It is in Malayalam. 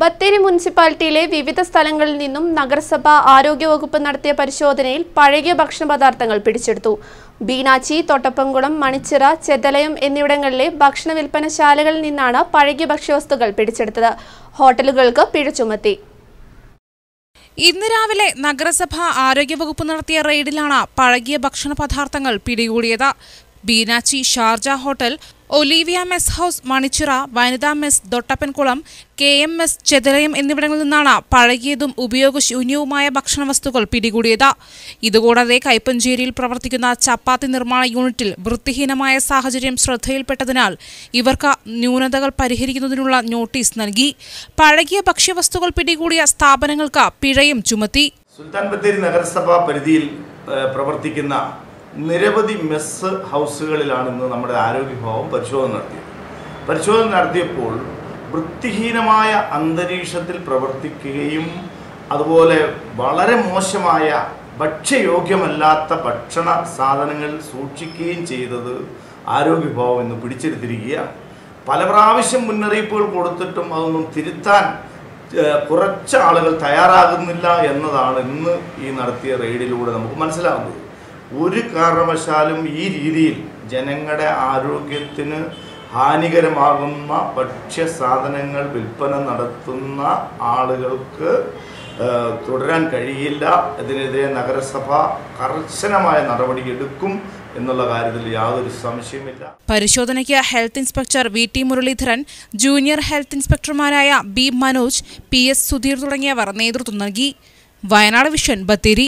ബത്തേരി മുനിസിപ്പാലിറ്റിയിലെ വിവിധ സ്ഥലങ്ങളിൽ നിന്നും നഗരസഭ ആരോഗ്യവകുപ്പ് നടത്തിയ പരിശോധനയിൽ പഴകിയ ഭക്ഷണ പദാർത്ഥങ്ങൾ പിടിച്ചെടുത്തു. ബീനാച്ചി തൊട്ടപ്പംകുളം മണിച്ചിറ ചെതലയം എന്നിവിടങ്ങളിലെ ഭക്ഷണ വിൽപ്പനശാലകളിൽ നിന്നാണ് പഴകിയ ഭക്ഷ്യവസ്തുക്കൾ പിടിച്ചെടുത്തത്. ഹോട്ടലുകൾക്ക് പിഴ ചുമത്തി. ഇന്ന് രാവിലെ നഗരസഭ ആരോഗ്യവകുപ്പ് നടത്തിയ റെയ്ഡിലാണ് പഴകിയ ഭക്ഷണ പദാർത്ഥങ്ങൾ പിടികൂടിയത്. Beenachi Sharjah hotel Olivia mess house Manichira വനിതാ mess Dottappankulam K M S Chethalayam എന്നിവിടങ്ങളിൽ നിന്നാണ് പഴകിയതും ഉപയോഗശൂന്യവുമായ ഭക്ഷണവസ്തുക്കൾ പിടികൂടിയത്. ഇതുകൂടാതെ കൈപ്പഞ്ചേരിയിൽ പ്രവർത്തിക്കുന്ന ചപ്പാത്തി നിർമ്മാണ യൂണിറ്റിൽ വൃത്തിഹീനമായ സാഹചര്യം ശ്രദ്ധയിൽപ്പെട്ടതിനാൽ ഇവർക്ക് ന്യൂനതകൾ പരിഹരിക്കുന്നതിനുള്ള നോട്ടീസ് നൽകി. പഴകിയ ഭക്ഷ്യവസ്തുക്കൾ പിടികൂടിയ സ്ഥാപനങ്ങൾക്ക് പിഴയും ചുമത്തി. സുൽത്താൻ ബത്തേരി നഗരസഭാ പരിധിയിൽ പ്രവർത്തിക്കുന്ന നിരവധി മെസ് ഹൗസുകളിലാണ് ഇന്ന് നമ്മുടെ ആരോഗ്യ വിഭാഗം പരിശോധന നടത്തിയത്. പരിശോധന നടത്തിയപ്പോൾ വൃത്തിഹീനമായ അന്തരീക്ഷത്തിൽ പ്രവർത്തിക്കുകയും അതുപോലെ വളരെ മോശമായ ഭക്ഷ്യയോഗ്യമല്ലാത്ത ഭക്ഷണ സാധനങ്ങൾ സൂക്ഷിക്കുകയും ചെയ്തത് ആരോഗ്യ വിഭാഗം ഇന്ന് പിടിച്ചെടുത്തിരിക്കുകയാണ്. പല പ്രാവശ്യം മുന്നറിയിപ്പുകൾ കൊടുത്തിട്ടും അതൊന്നും തിരുത്താൻ കുറച്ച് ആളുകൾ തയ്യാറാകുന്നില്ല എന്നതാണ് ഇന്ന് ഈ നടത്തിയ റെയ്ഡിലൂടെ നമുക്ക് മനസ്സിലാകുന്നത്. ഒരു കാരണവശാലും ഈ രീതിയിൽ ജനങ്ങളുടെ ആരോഗ്യത്തിന് ഹാനികരമാകുന്ന ഭക്ഷ്യ സാധനങ്ങൾ വിൽപ്പന നടത്തുന്ന ആളുകൾക്ക് തുടരാൻ കഴിയില്ല. ഇതിനെതിരെ നഗരസഭ കർശനമായ നടപടി എടുക്കും എന്നുള്ള കാര്യത്തിൽ യാതൊരു സംശയമില്ല പരിശോധനയ്ക്ക് health inspector V T Muraleedharan junior health ഇൻസ്പെക്ടർമാരായ B Manoj P S Sudheer തുടങ്ങിയവർ നേതൃത്വം നൽകി. വയനാട് വിഷൻ ബത്തേരി.